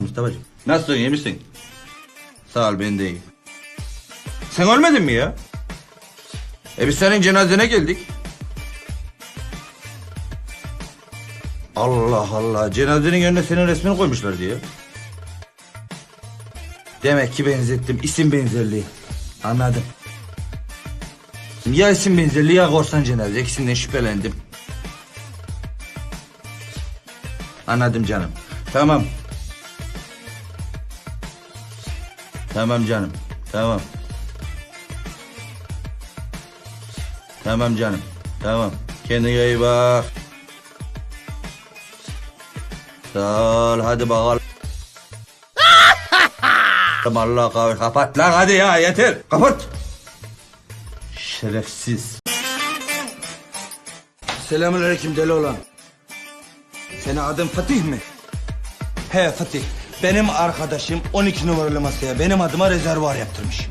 Mustafa'cığım. Nasılsın iyi misin? Sağ ol ben de iyiyim. Sen ölmedin mi ya? E biz senin cenazene geldik. Allah Allah cenazenin önüne senin resmini koymuşlar diye. Demek ki benzettim isim benzerliği. Anladım. Ya isim benzerliği ya korsan cenaze ikisinden şüphelendim. Anladım canım. Tamam. Tamam canım. Tamam. Tamam canım. Tamam. Kendine iyi bak. Sağ ol. Hadi bakalım. Allah kahve. Kapat lan hadi ya yeter. Kapat. Şerefsiz. Selamünaleyküm deli olan. Senin adın Fatih mi? He Fatih. Benim arkadaşım 12 numaralı masaya benim adıma rezervuar yaptırmış.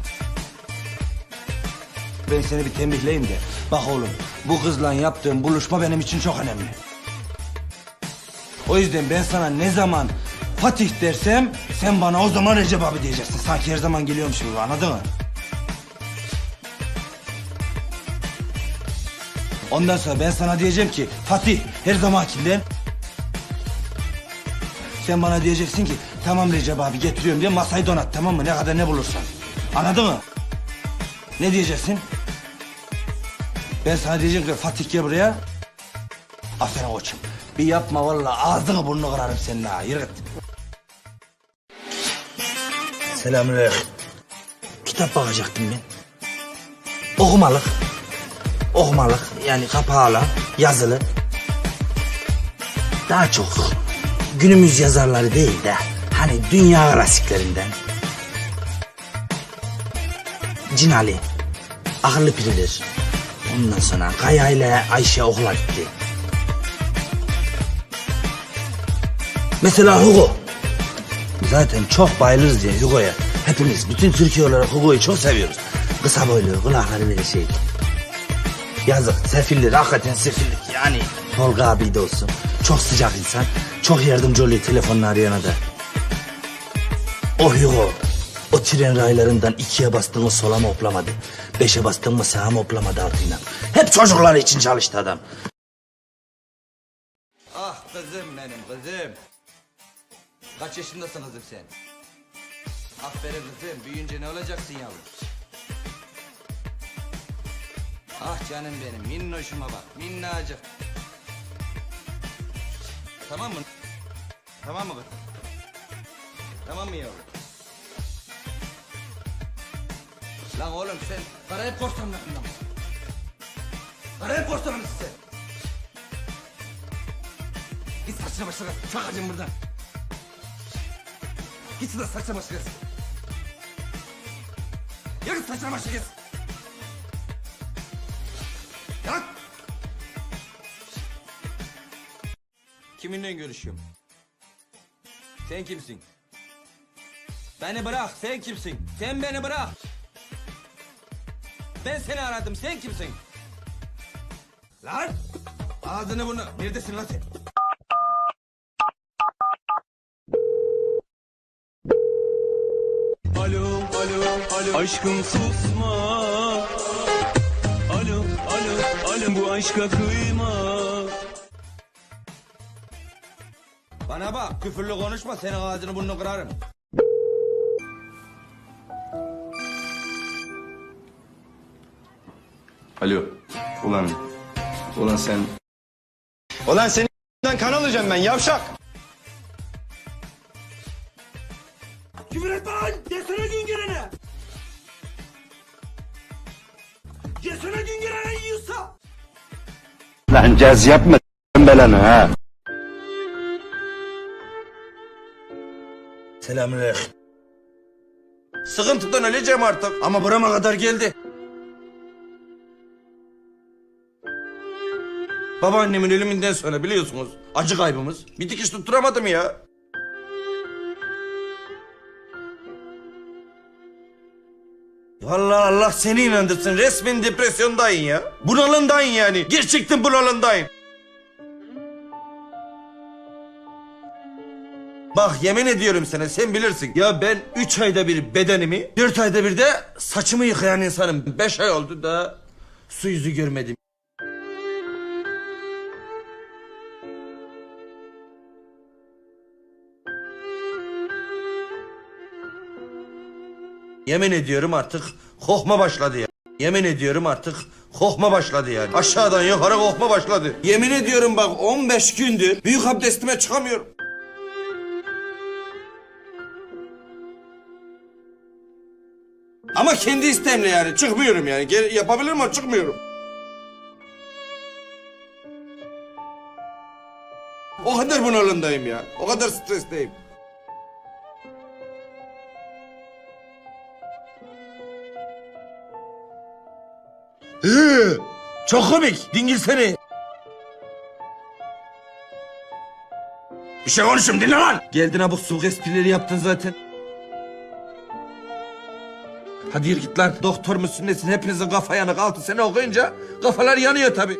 Ben seni bir tembihleyeyim de. Bak oğlum bu kızla yaptığım buluşma benim için çok önemli. O yüzden ben sana ne zaman Fatih dersem sen bana o zaman Recep abi diyeceksin. Sanki her zaman geliyormuş gibi anladın mı? Ondan sonra ben sana diyeceğim ki Fatih her zamankinden sen bana diyeceksin ki tamam Recep abi getiriyorum diye masayı donat tamam mı ne kadar ne bulursan. Anladın mı? Ne diyeceksin? Ben sana diyeceğim ki Fatih gel buraya. Aferin koçum. Bir yapma vallahi ağzını burnunu kırarım senin ha. Yürü. Selamünaleyküm. Kitap bakacaktım ben. Okumalık. Okumalık yani kapağıyla yazılı. Daha çok günümüz yazarları değil de hani dünya klasiklerinden. Cinali, Akıllı Pirilir. Ondan sonra Kaya ile Ayşe okula gitti. Mesela Hugo. Zaten çok bayılırız ya Hugo'ya. Hepimiz bütün Türkiye olarak Hugo'yu çok seviyoruz. Kısa boylu, kulakları böyle şey. Yazık, sefildir, hakikaten sefillik yani. Tolga abi de olsun. Çok sıcak insan, çok yardımcı oluyor telefonla arayana da. O Hugo, o tren raylarından ikiye bastın mı sola mı hoplamadı. Beşe bastın mı sağa mı hoplamadı altıyla. Hep çocuklar için çalıştı adam. Ah kızım benim kızım. Kaç yaşındasın kızım sen? Aferin kızım, büyüyünce ne olacaksın yavrum? Ah canım benim, minnoşuma bak, minnacık. Tamam mı? Tamam mı kızım? Tamam mı yavrum? Lan oğlum sen Karayip korsanlarından mısın? Karayip korsanı mısın sen? Git saçına başına, çakacağım buradan. Git şuradan saçına başına. Ya git saçına başına git. Kalk. Kiminle görüşüyorum? Sen kimsin? Beni bırak, sen kimsin? Sen beni bırak. Ben seni aradım, sen kimsin? Lan! Ağzını bunu, neredesin lan sen? Alo, alo, alo Aşkım susma Alo, alo, alo Bu aşka kıyma Bana bak, küfürlü konuşma, senin ağzını burnunu kırarım. Alo. Ulan. Ulan sen. Ulan senin kan alacağım ben yavşak. Küfür etme lan! Yesene gün gelene! Yesene gün gelene yiyorsa! Lan caz yapma belanı ha. Selamünaleyküm. Sıkıntıdan öleceğim artık ama burama kadar geldi. Babaannemin ölümünden sonra biliyorsunuz acı kaybımız. Bir dikiş tutturamadım ya. Vallahi Allah seni inandırsın. Resmen depresyondayım ya. Bunalımdayım yani. Gerçekten bunalımdayım. Bak yemin ediyorum sana sen bilirsin. Ya ben 3 ayda bir bedenimi, 4 ayda bir de saçımı yıkayan insanım. 5 ay oldu da su yüzü görmedim. Yemin ediyorum artık kokma başladı ya. Yemin ediyorum artık kokma başladı yani. Aşağıdan yukarı kokma başladı. Yemin ediyorum bak 15 gündür büyük abdestime çıkamıyorum. Ama kendi istemle yani çıkmıyorum yani. Yapabilirim ama çıkmıyorum. O kadar bunalımdayım ya. O kadar stresteyim. Hı, Çok komik. Dingil seni. Bir şey konuşayım dinle lan. Geldin abuk soğuk esprileri yaptın zaten. Hadi yürü git lan. Doktor musun nesin? Hepinizin kafa yanık. Altı sene okuyunca kafalar yanıyor tabii.